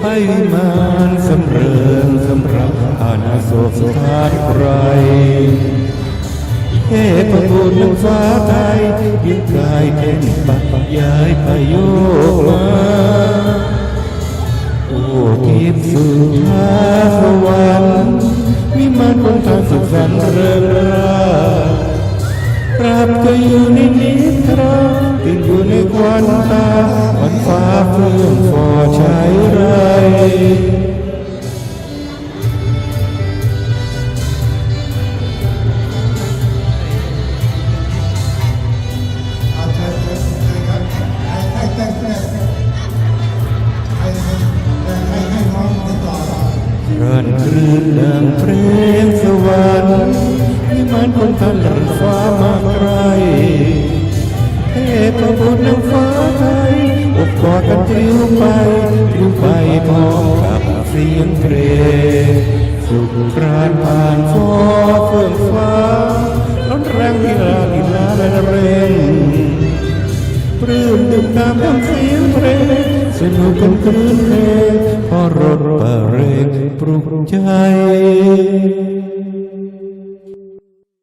ไปมานสำเริงสำรับอาณาโศกสถานไกรเทพบุตรน้ำฟ้าไทยยิ่งกายเต้นปักย้ายพายุมาโอ้ทิพย์สุภาสวรรค์วิมานบนทางสุขสันต์เริงราปราบก็อยู่ใน รย์ครับให้แต่งแต่งให้ให้ให้น้องติดต่อรื่นดังเพลงสวรรค์วิมานคนทันดังฟ้ามาไกลเทพบุตรนางฟ้าไทยอบกอดกันปลิวไปปลิวไปพอก สียงเพลงสุขปราณผ่านฟ้อเฟื่องฟ้าร้อนแรงที่ลาที่ลาและเร่งปลื้มดึกตามดังเสียงเพลงสนุกกันคลื่นเพลงพอรถประเรงปลุกใจ